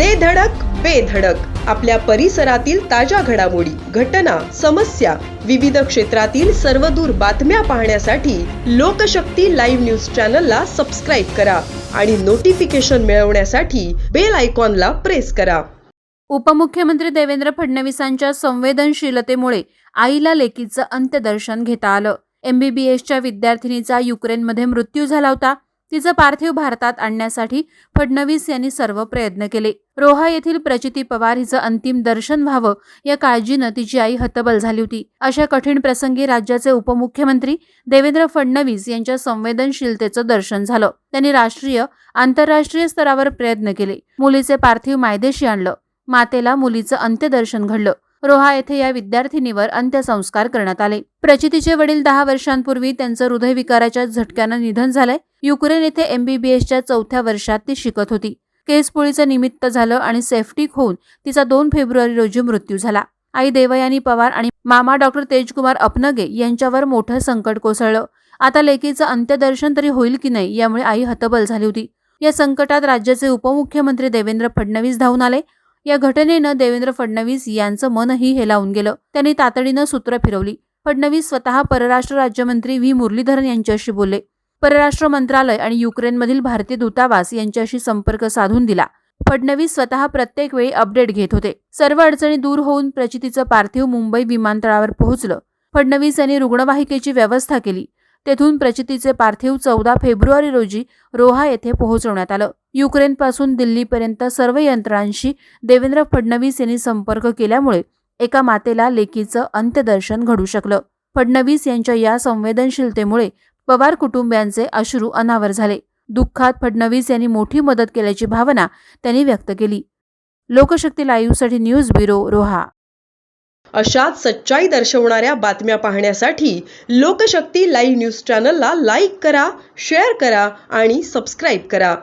दे धडक बेधडक आपल्या परिसरातील ताज्या घडामोडी घटना समस्या विविध क्षेत्रातील सर्वदूर बातम्या पाहण्यासाठी लोकशक्ती लाईव्ह न्यूज चॅनलला सबस्क्राईब करा आणि नोटिफिकेशन मिळवण्यासाठी बेल आयकॉनला प्रेस करा. उपमुख्यमंत्री देवेंद्र फडणवीसांच्या संवेदनशीलतेमुळे आईला लेकीचं अंत्यदर्शन घेता आलं. एमबीबीएसच्या विद्यार्थिनीचा युक्रेनमध्ये मृत्यू झाला होता. तिचं पार्थिव भारतात आणण्यासाठी फडणवीस यांनी सर्व प्रयत्न केले. रोहा येथील प्रचिती पवार हिचं अंतिम दर्शन व्हावं या काळजीनं तिची आई हतबल झाली होती. अशा कठीण प्रसंगी राज्याचे उपमुख्यमंत्री देवेंद्र फडणवीस यांच्या संवेदनशीलतेचं दर्शन झालं. त्यांनी राष्ट्रीय आंतरराष्ट्रीय स्तरावर प्रयत्न केले. मुलीचे पार्थिव मायदेशी आणलं. मातेला मुलीचं अंत्यदर्शन घडलं. रोहा येथे या विद्यार्थिनीवर अंत्यसंस्कार करण्यात आले. प्रचितीचे वडील दहा वर्षांपूर्वी त्यांचं हृदयविकाराच्या झटक्यानं निधन झालंय. युक्रेन येथे एमबीबीएसच्या चौथ्या वर्षात ती शिकत होती. केसपोळीचं निमित्त झालं आणि सेफ्टिक होऊन तिचा दोन फेब्रुवारी रोजी मृत्यू झाला. आई देवयानी पवार आणि मामा डॉक्टर तेजकुमार अपनगे यांच्यावर मोठं संकट कोसळलं. आता लेकीचं अंत्यदर्शन तरी होईल की नाही यामुळे आई हतबल झाली होती. या संकटात राज्याचे उपमुख्यमंत्री देवेंद्र फडणवीस धावून आले. या घटनेनं देवेंद्र फडणवीस यांचं मनही हेलावून गेलं. त्यांनी तातडीनं सूत्र फिरवली. फडणवीस स्वतः परराष्ट्र राज्यमंत्री व्ही. मुरलीधरन यांच्याशी बोलले. परराष्ट्र मंत्रालय आणि युक्रेनमधील भारतीय दूतावास यांच्याशी संपर्क साधून दिला. फडणवीस स्वतः प्रत्येक वेळी अपडेट घेत होते. सर्व अडचणी दूर होऊन प्रचितीचं पार्थिव मुंबई विमानतळावर पोहोचलं. फडणवीस यांनी रुग्णवाहिकेची व्यवस्था केली. तेथून प्रचितीचे पार्थिव चौदा फेब्रुवारी रोजी रोहा येथे पोहोचवण्यात आलं. युक्रेनपासून दिल्लीपर्यंत सर्व यंत्रणांशी देवेंद्र फडणवीस यांनी संपर्क केल्यामुळे एका मातेला लेकीचं अंत्यदर्शन घडू शकलं. फडणवीस यांच्या या संवेदनशीलतेमुळे पवार कुटुंबियांचे अश्रू अनावर झाले. दुःखात फडणवीस यांनी मोठी मदत केल्याची भावना त्यांनी व्यक्त केली. लोकशक्ती लाईव्हसाठी न्यूज ब्युरो रोहा. अशाच सच्चाई दर्शवणाऱ्या बातम्या पाहण्यासाठी लोकशक्ती लाईव्ह न्यूज चॅनलला लाईक करा शेअर करा आणि सबस्क्राईब करा.